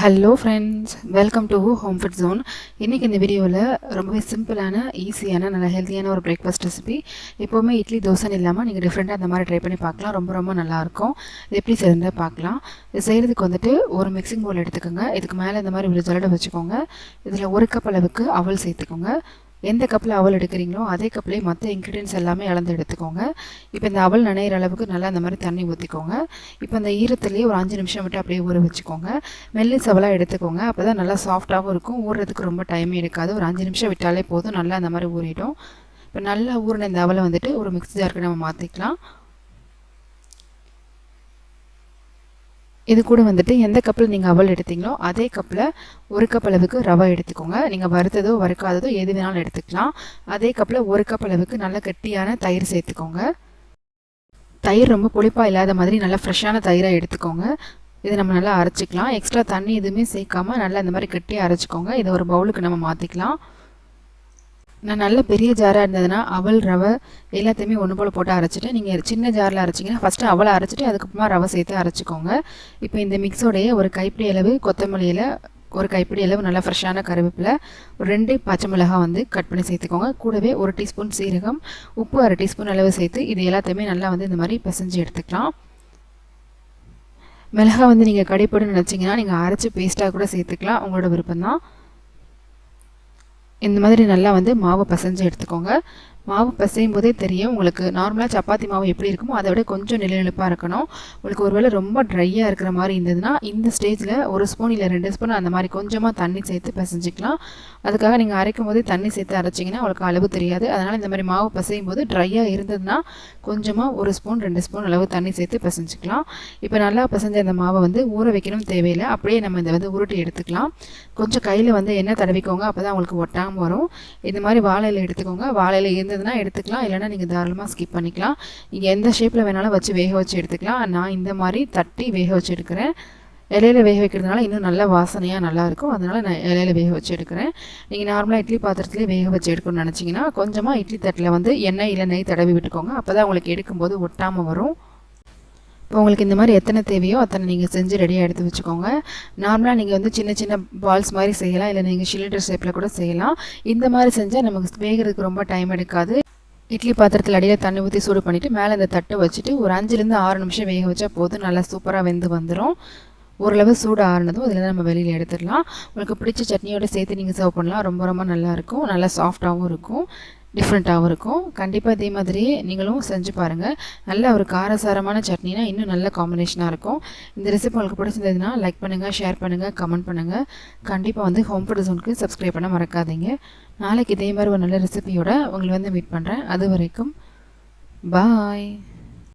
Hello friends welcome to home food zone இன்றைக்கி இந்த வீடியோவில் ரொம்பவே சிம்பிளான ஈஸியான நல்ல ஹெல்த்தியான ஒரு பிரேக்ஃபாஸ்ட் ரெசிபி எப்போவுமே இட்லி தோசைன்னு இல்லாமல் நீங்கள் டிஃப்ரெண்ட்டாக அந்த மாதிரி ட்ரை பண்ணி பார்க்கலாம். ரொம்ப ரொம்ப நல்லாயிருக்கும் இது எப்படி செய்யறதை பார்க்கலாம். இது செய்கிறதுக்கு வந்துட்டு ஒரு மிக்சிங் பவுல் எடுத்துக்கோங்க. இதுக்கு மேலே இந்த மாதிரி ஒரு ஜலடை வச்சுக்கோங்க. இதில் ஒரு கப் அளவுக்கு அவல் சேர்த்துக்கோங்க. எந்த கப்பில் அவல் எடுக்கிறீங்களோ அதே கப்லேயே மற்ற இன்க்ரீடியன்ஸ் எல்லாமே அளந்து எடுத்துக்கோங்க. இப்போ இந்த அவல் நனையிற அளவுக்கு நல்லா அந்த மாதிரி தண்ணி ஊற்றிக்கோங்க இப்போ அந்த ஈரத்துலேயே ஒரு அஞ்சு நிமிஷம் விட்டு அப்படியே ஊற வச்சுக்கோங்க. மெல்லி சவலாக எடுத்துக்கோங்க. அப்போ தான் நல்லா சாஃப்டாகவும் இருக்கும். ஊறுறதுக்கு ரொம்ப டைமே எடுக்காது. ஒரு அஞ்சு நிமிஷம் விட்டாலே போதும். நல்லா அந்த மாதிரி ஊறிடும். இப்போ நல்லா ஊறின இந்த அவலை வந்துட்டு ஒரு மிக்ஸி ஜாருக்கு நம்ம மாற்றிக்கலாம் இது கூட வந்துட்டு எந்த கப்பில் நீங்கள் அவல் எடுத்தீங்களோ அதே கப்பில் ஒரு கப் அளவுக்கு ரவை எடுத்துக்கோங்க. நீங்கள் வறுத்ததோ வறுக்காததோ எது வேணாலும் எடுத்துக்கலாம். அதே கப்பில் ஒரு கப் அளவுக்கு நல்ல கட்டியான தயிர் சேர்த்துக்கோங்க. தயிர் ரொம்ப புளிப்பாக இல்லாத மாதிரி நல்லா ஃப்ரெஷ்ஷான தயிராக எடுத்துக்கோங்க. இதை நம்ம நல்லா அரைச்சிக்கலாம். எக்ஸ்ட்ரா தண்ணி எதுவுமே சேர்க்காம நல்லா இந்த மாதிரி கட்டியாக அரைச்சிக்கோங்க. இதை ஒரு பவுலுக்கு நம்ம மாற்றிக்கலாம் நான் நல்ல பெரிய ஜாராக இருந்ததுன்னா அவல் ரவை எல்லாத்தையுமே ஒன்று போல் போட்டு அரைச்சிட்டு நீங்கள் சின்ன ஜாரில் அரைச்சிங்கன்னா ஃபஸ்ட்டு அவளை அரைச்சிட்டு அதுக்கப்புறமா ரவை சேர்த்து அரைச்சிக்கோங்க. இப்போ இந்த மிக்ஸோடைய ஒரு கைப்பிடி அளவு கொத்தமல்லியில் ஒரு கைப்பிடி அளவு நல்லா ஃப்ரெஷ்ஷான கருவேப்பிலை ஒரு ரெண்டு பச்சை மிளகாய் வந்து கட் பண்ணி சேர்த்துக்கோங்க. கூடவே ஒரு டீஸ்பூன் சீரகம் உப்பு அரை டீஸ்பூன் அளவு சேர்த்து இது எல்லாத்தையுமே நல்லா வந்து இந்த மாதிரி பிசைஞ்சு எடுத்துக்கலாம். மிளகாய் வந்து நீங்கள் கடைப்போடு நினச்சிங்கன்னா நீங்கள் அரைச்சி பேஸ்ட்டாக கூட சேர்த்துக்கலாம். உங்களோட விருப்பம் தான் இந்த மாதிரி நல்லா வந்து மாவை பசைஞ்சு எடுத்துக்கோங்க. மாவு பசையும் போதே தெரியும் உங்களுக்கு நார்மலாக சப்பாத்தி மாவு எப்படி இருக்குமோ அதை விட கொஞ்சம் நிலநிலப்பாக இருக்கணும். உங்களுக்கு ஒருவேளை ரொம்ப ட்ரையாக இருக்கிற மாதிரி இருந்ததுன்னா இந்த ஸ்டேஜில் ஒரு ஸ்பூன் இல்லை ரெண்டு ஸ்பூன் அந்த மாதிரி கொஞ்சமாக தண்ணி சேர்த்து பிசைஞ்சிக்கலாம். அதுக்காக நீங்கள் அரைக்கும் போதே தண்ணி சேர்த்து அரைச்சிங்கன்னா உங்களுக்கு அளவு தெரியாது. அதனால் இந்த மாதிரி மாவு பசையும் போது ட்ரையாக இருந்ததுன்னா கொஞ்சமாக ஒரு ஸ்பூன் ரெண்டு ஸ்பூன் அளவு தண்ணி சேர்த்து பிசைஞ்சிக்கலாம். இப்போ நல்லா பிசைஞ்ச அந்த மாவை வந்து ஊற வைக்கணும் தேவையில்லை. அப்படியே நம்ம இதை வந்து உருட்டி எடுத்துக்கலாம். கொஞ்சம் கையில் வந்து எண்ணெய் தடவிக்கோங்க அப்போ தான் உங்களுக்கு ஒட்டாமல் வரும். இந்த மாதிரி வாழையில் எடுத்துக்கோங்க. வாழையில் இருந்ததுன்னா எடுத்துக்கலாம். இல்லைனா நீங்கள் தாராளமாக ஸ்கிப் பண்ணிக்கலாம். நீங்கள் எந்த ஷேப்பில் வேணாலும் வச்சு வேக வச்சு எடுத்துக்கலாம். நான் இந்த மாதிரி தட்டி வேக வச்சு எடுக்கிறேன். இலையில வேக வைக்கிறதுனால இன்னும் நல்ல வாசனையாக நல்லாயிருக்கும் அதனால் நான் இலையில வேக வச்சு எடுக்கிறேன். நீங்கள் நார்மலாக இட்லி பாத்திரத்துலேயே வேக வச்சு எடுக்கணும்னு நினச்சிங்கன்னா கொஞ்சமாக இட்லி தட்டில் வந்து எண்ணெய் இல்லை நெய் தடவி விட்டுக்கோங்க. அப்போ தான் உங்களுக்கு எடுக்கும்போது ஒட்டாமல் வரும். உங்களுக்கு இந்த மாதிரி எத்தனை தேவையோ அத்தனை நீங்கள் செஞ்சு ரெடியாக எடுத்து வச்சுக்கோங்க. நார்மலாக நீங்கள் வந்து சின்ன சின்ன பால்ஸ் மாதிரி செய்யலாம். இல்லை நீங்கள் சிலிண்டர் ஷேப்பில் கூட செய்யலாம். இந்த மாதிரி செஞ்சால் நமக்கு வேகிறதுக்கு ரொம்ப டைம் எடுக்காது. இட்லி பாத்திரத்தில் அடியில் தண்ணி ஊற்றி சூடு பண்ணிவிட்டு மேலே இந்த தட்டை வச்சுட்டு ஒரு அஞ்சுலேருந்து ஆறு நிமிஷம் வேக வச்சா போதும். நல்லா சூப்பராக வெந்து வந்துடும் ஓரளவு சூடு ஆறுனதும் அதில் நம்ம வெளியில் எடுத்துடலாம். உங்களுக்கு பிடிச்ச சட்னியோடு சேர்த்து நீங்கள் சர்வ் பண்ணலாம். ரொம்ப ரொம்ப நல்லாயிருக்கும் நல்லா சாஃப்டாகவும் இருக்கும். டிஃப்ரெண்ட்டாகவும் இருக்கும். கண்டிப்பாக இதே மாதிரியே நீங்களும் செஞ்சு பாருங்கள் நல்ல ஒரு காரசாரமான சட்னினா இன்னும் நல்ல காம்பினேஷனாக இருக்கும். இந்த ரெசிபி உங்களுக்கு பிடிச்சிருந்ததுன்னா லைக் பண்ணுங்கள் ஷேர் பண்ணுங்கள் கமெண்ட் பண்ணுங்கள் கண்டிப்பாக வந்து ஹோம் ஃபுட் ஜோனுக்கு சப்ஸ்கிரைப் பண்ண மறக்காதீங்க. நாளைக்கு இதே மாதிரி ஒரு நல்ல ரெசிபியோட உங்களை வந்து மீட் பண்ணுறேன் அது வரைக்கும் பாய்